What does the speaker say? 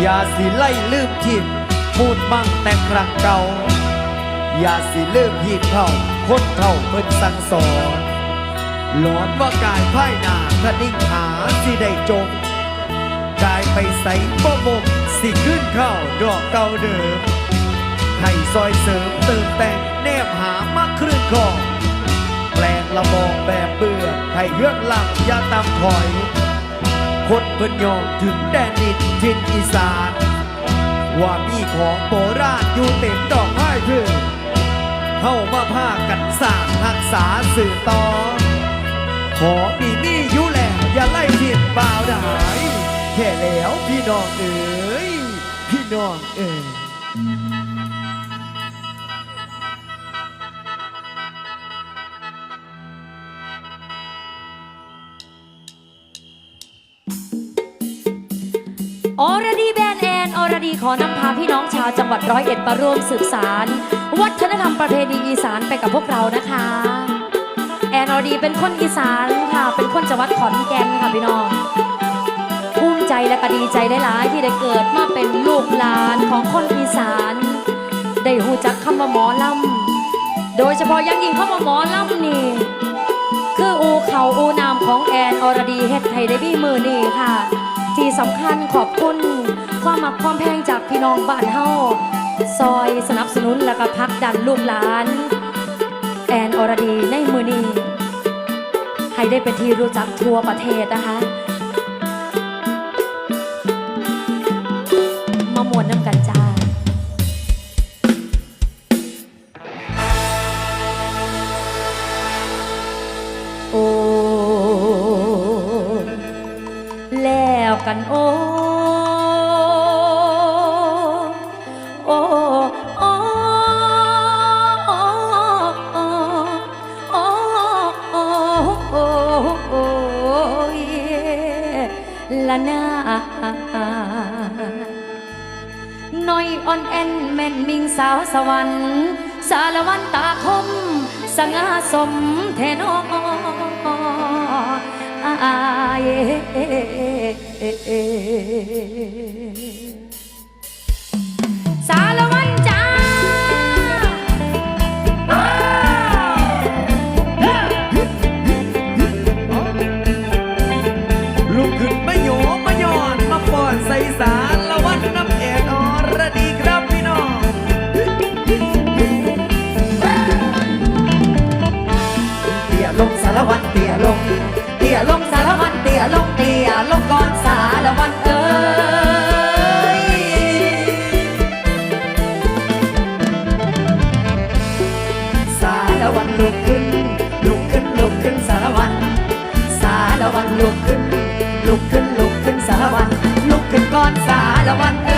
อย่าสิไล่ลืมทิมพูดมั่งแต่ครั้งเก่า อย่าสิลืมหีดเท่าคนเท่าเพิ่นสั่งสอนหลอนว่ากายไพ่หนาคนิ่งหาสิได้จมกายไปใส่บ่มมสิขึ้นเข้าดอกเก่าเดิมให้ซอยเสริมเติมแต่งแนบหามาคลื่นคอแปลงละมองแบบเบื่อให้เรื่องหลังอย่าตามถอย คนเพิ่นยอมถึงแดนดินทินอีสาน ว่ามีของโบราณอยู่เต็มดอกไม้พืชเข้ามาพากันสร้างรักษาสื่อต่อ ของมีมีอยู่แล้วอย่าไล่เทียนเปล่าได้แค่แล้วพี่น้องเอ๋ยพี่น้องเอ๋ย อรดีแบนแอนอรดีขอนำพาพี่น้องชาวจังหวัดร้อยเอ็ดมาร่วมสืบสาร วัฒนธรรมประเพณีอีสานไปกับพวกเรานะคะ แอนอรดีเป็นคนอีสานค่ะ เป็นคนจังหวัดขอนแก่นค่ะพี่น้องภูมิใจและก็ดีใจหลายที่ได้เกิดมาเป็นลูกหลานของคนอีสาน ได้หูจักคำว่าหมอลำโดยเฉพาะยังยิ่งคำว่าหมอลำนี่คืออูเขาอูนามของแอนอรดีเฮ็ดไทยได้บี้มือนี่ค่ะ ที่สำคัญขอบคุณความมักความแพงจากพี่น้องบ้านเฮาซอยสนับสนุนและก็พักดันลูกหลาน แอนอรดีในมือนี้ให้ได้เป็นที่รู้จักทั่วประเทศนะคะ มามวนน้ำกัน กันโอ้โอ้โอ้โอ้โอ้โอ้โอ้โอ้ยละนาน้อยอ่อนแอนแม่นมิงสาวสวรรค์สารวันตาคม สง่าสมเทนออา ยส ลุกขึ้น ลุกขึ้นลุกขึ้นสารวัน ลุกขึ้นก่อนสารวัน